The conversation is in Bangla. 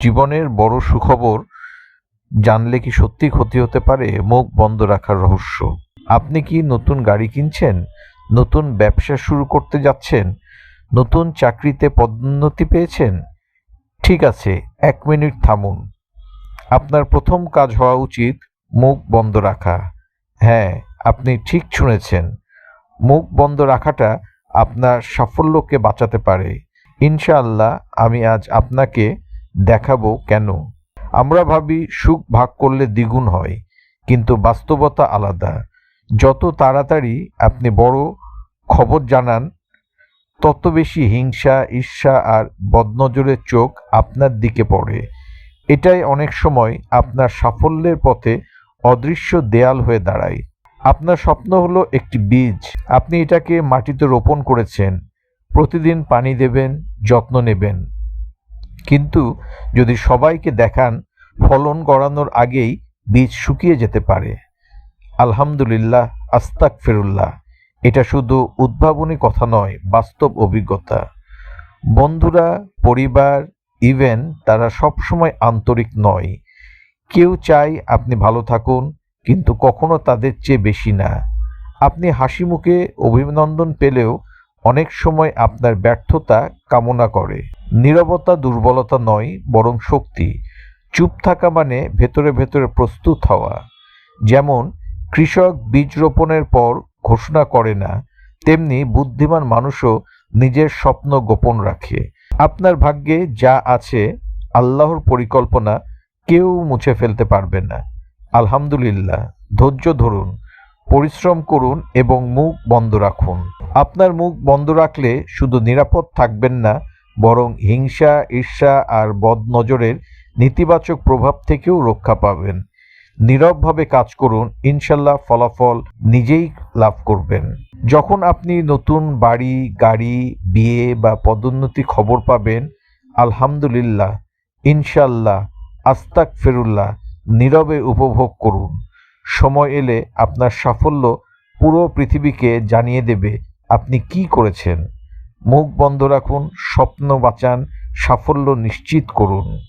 জীবনের বড় সুখবর জানলে কি সত্যি ক্ষতি হতে পারে? মুখ বন্ধ রাখার রহস্য। আপনি কি নতুন গাড়ি কিনছেন? নতুন ব্যবসা শুরু করতে যাচ্ছেন? নতুন চাকরিতে পদোন্নতি পেয়েছেন? ঠিক আছে, এক মিনিট থামুন। আপনার প্রথম কাজ হওয়া উচিত মুখ বন্ধ রাখা। হ্যাঁ আপনি ঠিক শুনেছেন। মুখ বন্ধ রাখাটা আপনার সাফল্যকে বাঁচাতে পারে। ইনশাআল্লাহ, আমি আজ আপনাকে দেখাবো কেন? আমরা ভাবি সুখ ভাগ করলে দ্বিগুণ হয়, কিন্তু বাস্তবতা আলাদা। যত তাড়াতাড়ি আপনি বড় খবর জানান, তত বেশি হিংসা, ঈর্ষা আর বদনজরের চোখ আপনার দিকে পড়ে। এটাই অনেক সময় আপনার সাফল্যের পথে অদৃশ্য দেয়াল হয়ে দাঁড়ায়। আপনার স্বপ্ন হলো একটি বীজ। আপনি এটাকে মাটিতে রোপণ করেছেন। প্রতিদিন পানি দেবেন, যত্ন নেবেন। কিন্তু যদি সবাইকে দেখান, ফলন গড়ানোর আগেই বীজ শুকিয়ে যেতে পারে। আলহামদুলিল্লাহ আস্তাক ফেরুল্লাহ এটা শুধু উদ্ভাবনী কথা নয়, বাস্তব অভিজ্ঞতা। বন্ধুরা, পরিবার ইভেন তারা সবসময় আন্তরিক নয়। কেউ চায় আপনি ভালো থাকুন, কিন্তু কখনো তাদের চেয়ে বেশি না। আপনি হাসি মুখে অভিনন্দন পেলেও অনেক সময় আপনার ব্যর্থতা কামনা করে। নীরবতা, দুর্বলতা নয়, বরং শক্তি। চুপ থাকা মানে ভেতরে ভেতরে প্রস্তুত হওয়া। যেমন, কৃষক বীজ রোপণের পর ঘোষণা করে না, তেমনি বুদ্ধিমান মানুষও নিজের স্বপ্ন গোপন রাখে। আপনার ভাগ্যে যা আছে, আল্লাহর পরিকল্পনা কেউ মুছে ফেলতে পারবে না। আলহামদুলিল্লাহ। ধৈর্য ধরুন, পরিশ্রম করুন এবং মুখ বন্ধ রাখুন। আপনার মুখ বন্ধ রাখলে শুধু নিরাপদ থাকবেন না বরং হিংসা, ঈর্ষা আর বদনজরের নেতিবাচক প্রভাব থেকেও রক্ষা পাবেন। নীরবভাবে কাজ করুন, ইনশাল্লাহ ফলাফল নিজেই লাভ করবেন। যখন আপনি নতুন বাড়ি, গাড়ি, বিয়ে বা পদোন্নতি খবর পাবেন, আলহামদুলিল্লাহ, ইনশাল্লাহ আস্তাক ফেরুল্লাহ নীরবে উপভোগ করুন। সময় এলে আপনার সাফল্য পুরো পৃথিবীকে জানিয়ে দেবে আপনি কি করেছেন। মুখ বন্ধ রাখুন স্বপ্ন বাঁচান সাফল্য নিশ্চিত করুন।